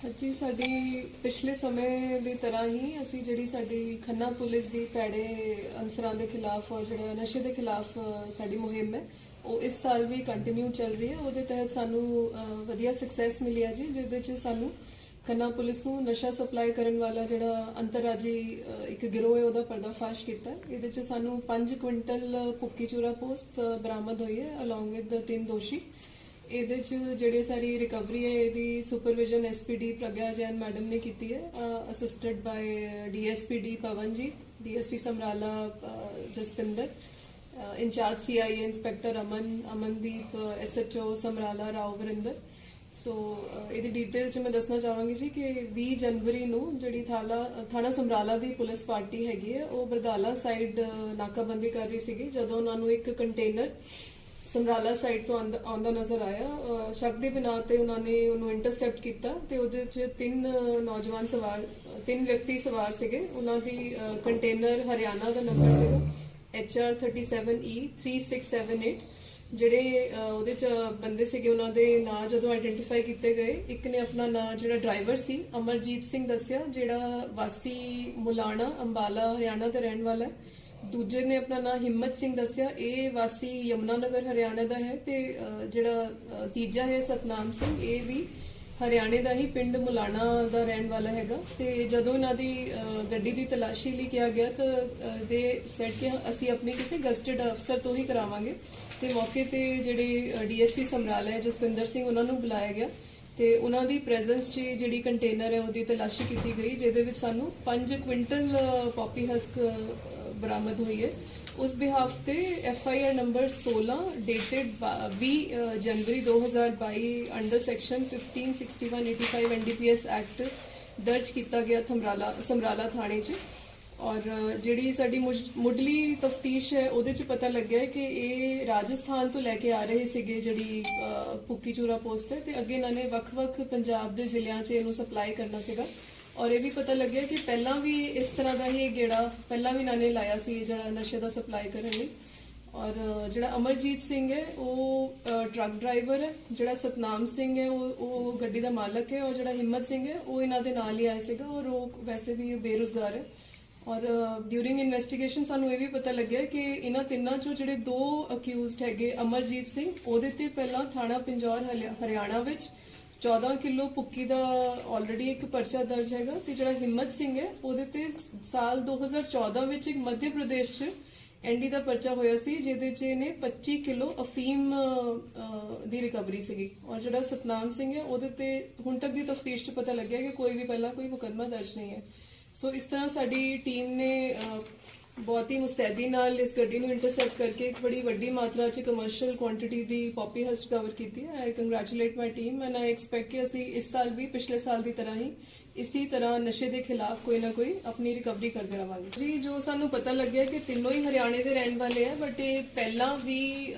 ਜੀ, ਸਾਡੀ ਪਿਛਲੇ ਸਮੇਂ ਦੀ ਤਰ੍ਹਾਂ ਹੀ ਅਸੀਂ ਜਿਹੜੀ ਸਾਡੀ ਖੰਨਾ ਪੁਲਿਸ ਦੀ ਪੈੜੇ ਅਨਸਰਾਂ ਦੇ ਖਿਲਾਫ ਔਰ ਜਿਹੜਾ ਨਸ਼ੇ ਦੇ ਖਿਲਾਫ ਸਾਡੀ ਮੁਹਿੰਮ ਹੈ, ਉਹ ਇਸ ਸਾਲ ਵੀ ਕੰਟੀਨਿਊ ਚੱਲ ਰਹੀ ਹੈ। ਉਹਦੇ ਤਹਿਤ ਸਾਨੂੰ ਵਧੀਆ ਸਕਸੈਸ ਮਿਲਿਆ ਜੀ, ਜਿਹਦੇ ਚ ਸਾਨੂੰ ਖੰਨਾ ਪੁਲਿਸ ਨੂੰ ਨਸ਼ਾ ਸਪਲਾਈ ਕਰਨ ਵਾਲਾ ਜਿਹੜਾ ਅੰਤਰਰਾਜੀ ਇੱਕ ਗਿਰੋਹ ਹੈ, ਉਹਦਾ ਪਰਦਾਫਾਸ਼ ਕੀਤਾ ਇਹਦੇ ਚ ਸਾਨੂੰ 5 ਕੁਇੰਟਲ ਪੁੱਕੀ ਚੂਰਾ ਪੋਸਤ ਬਰਾਮਦ ਹੋਈ ਹੈ ਅਲੋਂਗ ਵਿਦ ਤਿੰਨ ਦੋਸ਼ੀ। ਇਹਦੇ ਚ ਜਿਹੜੇ ਸਾਰੀ ਰਿਕਵਰੀ ਹੈ ਇਹਦੀ supervision SPD Pragya Jain madam ਨੇ ਕੀਤੀ ਹੈ assisted by DSPD Pawanjit DSP Samrala uh, Jaspinder incharge CI inspector Aman Amandeep SHO Samrala Rao Varinder. So ਇਹਦੀ ਡਿਟੇਲ ਚ ਮੈਂ ਦੱਸਣਾ ਚਾਹਾਂਗੀ ਜੀ ਕਿ 20 ਜਨਵਰੀ ਨੂੰ ਜਿਹੜੀ ਥਾਲਾ ਥਾਣਾ ਸਮਰਾਲਾ ਦੀ ਪੁਲਿਸ ਪਾਰਟੀ ਹੈਗੀ ਹੈ ਉਹ ਬਰਦਾਲਾ ਸਾਈਡ ਨਾਕਾਬੰਦੀ ਕਰ ਰਹੀ ਸੀਗੀ ਜਦੋਂ ਉਹਨਾਂ ਨੂੰ ਇੱਕ ਕੰਟੇਨਰ ਸਮਰਾਲਾ ਸਾਈਡ ਤੋਂ ਆਂਦ- ਆਉਂਦਾ ਨਜ਼ਰ ਆਇਆ। ਅ, ਸ਼ੱਕ ਦੀ ਬਿਨਾਂ ਤੇ ਉਹਨਾਂ ਨੇ ਉਹਨੂੰ ਇੰਟਰਸੈਪਟ ਕੀਤਾ ਤੇ ਉਹਦੇ ਚ ਤਿੰਨ ਅ, ਨੌਜਵਾਨ ਸਵਾਰ ਤਿੰਨ ਵਿਅਕਤੀ ਸਵਾਰ ਸੀਗੇ। ਉਹਨਾਂ ਦੀ ਕੰਟੇਨਰ ਹਰਿਆਣਾ ਦਾ ਨੰਬਰ ਸੀਗਾ। HR 37E 3678 ਜਿਹੜੇ ਅ, ਉਹਦੇ ਚ ਬੰਦੇ ਸੀਗੇ ਉਹਨਾਂ ਦੇ ਨਾਂ ਜਦੋਂ ਆਇਡੈਂਟੀਫਾਈ ਕੀਤੇ ਗਏ ਇੱਕ ਨੇ ਆਪਣਾ ਨਾਂ ਜਿਹੜਾ ਡਰਾਈਵਰ ਸੀ ਅਮਰਜੀਤ ਸਿੰਘ ਦੱਸਿਆ ਜਿਹੜਾ ਵਾਸੀ ਮੁਲਾਣਾ ਅੰਬਾਲਾ ਹਰਿਆਣਾ ਦਾ ਰਹਿਣ ਵਾਲਾ ਹੈ। ਦੂਜੇ ਨੇ ਆਪਣਾ ਨਾਮ ਹਿੰਮਤ ਸਿੰਘ ਦੱਸਿਆ। ਇਹ ਵਾਸੀ ਯਮਨਾ ਨਗਰ ਹਰਿਆਣਾ ਦਾ ਹੈ ਤੇ ਜਿਹੜਾ ਤੀਜਾ ਹੈ ਸਤਨਾਮ ਸਿੰਘ, ਇਹ ਵੀ ਹਰਿਆਣੇ ਦਾ ਹੀ ਪਿੰਡ ਮੁਲਾਣਾ ਦਾ ਰਹਿਣ ਵਾਲਾ ਹੈਗਾ। ਤੇ ਜਦੋਂ ਇਹਨਾਂ ਦੀ ਗੱਡੀ ਦੀ ਤਲਾਸ਼ੀ ਲਈ ਕਿਹਾ ਗਿਆ ਤਾਂ ਦੇ ਸੈਟ ਕਿ ਅਸੀਂ ਆਪਣੀ ਕਿਸੇ ਗਸਟਡ ਅਫਸਰ ਤੋਂ ਹੀ ਕਰਾਵਾਂਗੇ। ਤੇ ਮੌਕੇ ਤੇ ਜਿਹੜੇ ਡੀਐਸਪੀ ਸਮਰਾਲਾ ਹੈ ਜਸਵਿੰਦਰ ਸਿੰਘ, ਉਹਨਾਂ ਨੂੰ ਬੁਲਾਇਆ ਗਿਆ। ਤੇ ਉਹਨਾਂ ਦੀ ਪ੍ਰੈਜ਼ੈਂਸ 'ਚ ਜਿਹੜੀ ਕੰਟੇਨਰ ਹੈ, ਉਹਦੀ ਤਲਾਸ਼ੀ ਕੀਤੀ ਗਈ, ਜਿਹਦੇ ਵਿੱਚ ਸਾਨੂੰ 5 ਕੁਇੰਟਲ ਪੌਪੀ ਹਸਕ ਬਰਾਮਦ ਹੋਈ ਹੈ। ਉਸ ਬਿਹਾਫ ਤੇ F I R number 16 dated 20 uh, January 2022 under section 156185 NDPS act ਦਰਜ ਕੀਤਾ ਗਿਆ ਥਮਰਾਲਾ ਸਮਰਾਲਾ ਥਾਣੇ 'ਚ। ਔਰ ਜਿਹੜੀ ਸਾਡੀ ਮੁਜ- ਮੁੱਢਲੀ ਤਫਤੀਸ਼ ਹੈ ਉਹਦੇ 'ਚ ਪਤਾ ਲੱਗਿਆ ਕਿ ਇਹ ਰਾਜਸਥਾਨ ਤੋਂ ਲੈ ਕੇ ਆ ਰਹੇ ਸੀਗੇ ਜਿਹੜੀ ਅ, ਪੁੱਕੀ ਚੂਰਾ ਪੋਸਟ ਹੈ ਤੇ ਅੱਗੇ ਇਹਨਾਂ ਨੇ ਵੱਖ-ਵੱਖ ਪੰਜਾਬ ਦੇ ਜ਼ਿਲ੍ਹਿਆਂ 'ਚ ਇਹਨੂੰ ਸਪਲਾਈ ਕਰਨਾ ਸੀਗਾ। ਔਰ ਇਹ ਵੀ ਪਤਾ ਲੱਗਿਆ ਕਿ ਪਹਿਲਾਂ ਵੀ ਇਸ ਤਰ੍ਹਾਂ ਦਾ ਹੀ ਇਹ ਗੇੜਾ ਪਹਿਲਾਂ ਵੀ ਇਹਨਾਂ ਨੇ ਲਾਇਆ ਸੀ ਜਿਹੜਾ ਨਸ਼ੇ ਦਾ ਸਪਲਾਈ ਕਰਨ ਲਈ। ਔਰ ਜਿਹੜਾ ਅਮਰਜੀਤ ਸਿੰਘ ਹੈ, ਉਹ ਟਰੱਕ ਡਰਾਈਵਰ ਹੈ। ਜਿਹੜਾ ਸਤਨਾਮ ਸਿੰਘ ਹੈ, ਉਹ ਉਹ ਗੱਡੀ ਦਾ ਮਾਲਕ ਹੈ। ਔਰ ਜਿਹੜਾ ਹਿੰਮਤ ਸਿੰਘ ਹੈ, ਉਹ ਇਹਨਾਂ ਦੇ ਨਾਲ ਹੀ ਆਇਆ ਸੀਗਾ। ਔਰ ਉਹ ਵੈਸੇ ਵੀ ਬੇਰੁਜ਼ਗਾਰ ਹੈ। ਔਰ ਡਿਊਰਿੰਗ ਇਨਵੈਸਟੀਗੇਸ਼ਨ ਸਾਨੂੰ ਇਹ ਵੀ ਪਤਾ ਲੱਗਿਆ ਕਿ ਇਹਨਾਂ ਤਿੰਨਾਂ ਚੋਂ ਜਿਹੜੇ ਦੋ ਅਕਿਊਜ਼ਡ ਹੈਗੇ ਅਮਰਜੀਤ ਸਿੰਘ, ਉਹਦੇ ਤੇ ਪਹਿਲਾਂ ਥਾਣਾ, ਪਿੰਜੌਰ, ਹਲਿਆ- ਹਰਿਆਣਾ ਵਿੱਚ 14 ਕਿਲੋ ਪੁੱਕੀ ਦਾ ਆਲਰੇਡੀ ਇੱਕ ਪਰਚਾ ਦਰਜ ਹੈਗਾ ਤੇ ਜਿਹੜਾ ਹਿੰਮਤ ਸਿੰਘ ਹੈ, ਉਹਦੇ ਤੇ ਸਾਲ 2014 ਵਿੱਚ ਇੱਕ ਮੱਧ ਪ੍ਰਦੇਸ਼ 'ਚ ਐਨਡੀ ਦਾ ਪਰਚਾ ਹੋਇਆ ਸੀ, ਜਿਹਦੇ 'ਚ ਇਹਨੇ 25 ਕਿਲੋ ਅਫੀਮ ਦੀ ਰਿਕਵਰੀ ਸੀਗੀ। ਔਰ ਜਿਹੜਾ ਸਤਨਾਮ ਸਿੰਘ ਹੈ, ਉਹਦੇ ਤੇ ਹੁਣ ਤੱਕ ਦੀ ਤਫਤੀਸ਼ 'ਚ ਪਤਾ ਲੱਗਿਆ ਕਿ ਕੋਈ ਵੀ ਪਹਿਲਾਂ ਕੋਈ ਮੁਕੱਦਮਾ ਦਰਜ ਨਹੀਂ ਹੈ। ਸੋ ਇਸ ਤਰ੍ਹਾਂ ਸਾਡੀ ਟੀਮ ਨੇ ਬਹੁਤ ਹੀ ਮੁਸਤੈਦੀ ਨਾਲ ਇਸ ਗੱਡੀ ਨੂੰ ਇੰਟਰਸੈਪਟ ਕਰਕੇ ਇੱਕ ਬੜੀ ਵੱਡੀ ਮਾਤਰਾ 'ਚ ਕਮਰਸ਼ੀਅਲ ਕੁਆਂਟੀਟੀ ਦੀ ਪੌਪੀ ਹਸਟ ਕਵਰ ਕੀਤੀ ਹੈ। I congratulate my team and I expect ਕਿ ਅਸੀਂ ਇਸ ਸਾਲ ਵੀ ਪਿਛਲੇ ਸਾਲ ਦੀ ਤਰ੍ਹਾਂ ਹੀ ਇਸੇ ਤਰ੍ਹਾਂ ਨਸ਼ੇ ਦੇ ਖਿਲਾਫ ਕੋਈ ਨਾ ਕੋਈ ਆਪਣੀ ਰਿਕਵਰੀ ਕਰਦੇ ਰਵਾਂਗੇ। ਜੀ, ਜੋ ਸਾਨੂੰ ਪਤਾ ਲੱਗਿਆ ਕਿ ਤਿੰਨੋਂ ਹੀ ਹਰਿਆਣੇ ਦੇ ਰਹਿਣ ਵਾਲੇ ਆ ਬਟ ਇਹ ਪਹਿਲਾਂ ਵੀ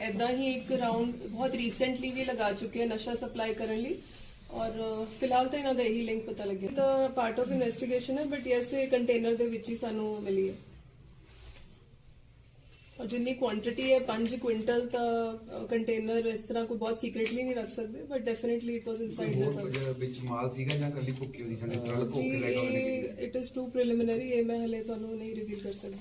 ਐਦਾਂ ਹੀ ਇੱਕ ਰਾਉਂਡ ਬਹੁਤ ਰੀਸੈਂਟਲੀ ਵੀ ਲਗਾ ਚੁੱਕੇ ਆ ਨਸ਼ਾ ਸਪਲਾਈ ਕਰਨ ਲਈ। ਔਰ ਫਿਲਹਾਲ ਤਾਂ ਇਹਨਾਂ ਦਾ ਇਹੀ ਲਿੰਕ ਪਤਾ ਲੱਗਿਆ। ਤਾਂ ਪਾਰਟ ਆਫ ਇਨਵੈਸਟੀਗੇਸ਼ਨ ਹੈ ਬਟ ਯੈਸ ਕੰਟੇਨਰ ਦੇ ਵਿੱਚ ਹੀ ਸਾਨੂੰ ਮਿਲੀ ਹੈ। ਔਰ ਜਿੰਨੀ ਕੁਆਂਟੀਟੀ ਹੈ 5 ਕੁਇੰਟਲ ਤਾਂ ਕੰਟੇਨਰ ਇਸ ਤਰ੍ਹਾਂ ਕੋਈ ਬਹੁਤ ਸੀਕ੍ਰੀਟਲੀ ਨਹੀਂ ਰੱਖ ਸਕਦੇ but definitely it was inside ਹੋਰ ਦ ਕੁਝ ਵਿੱਚ ਮਾਲ ਸੀਗਾ ਜਾਂ ਕੱਲੀ ਭੁੱਕੀ ਉਹਦੀ ਸਾਡੇ ਨਾਲ ਕੋਕੇ ਲੈ ਕੇ ਇਟ ਇਜ਼ ਟੂ ਪ੍ਰੀਲਿਮਿਨਰੀ ਇਹ ਮੈਂ ਹਲੇ ਤੁਹਾਨੂੰ ਨਹੀਂ ਰਿਵੀਲ ਕਰ ਸਕਦੀ।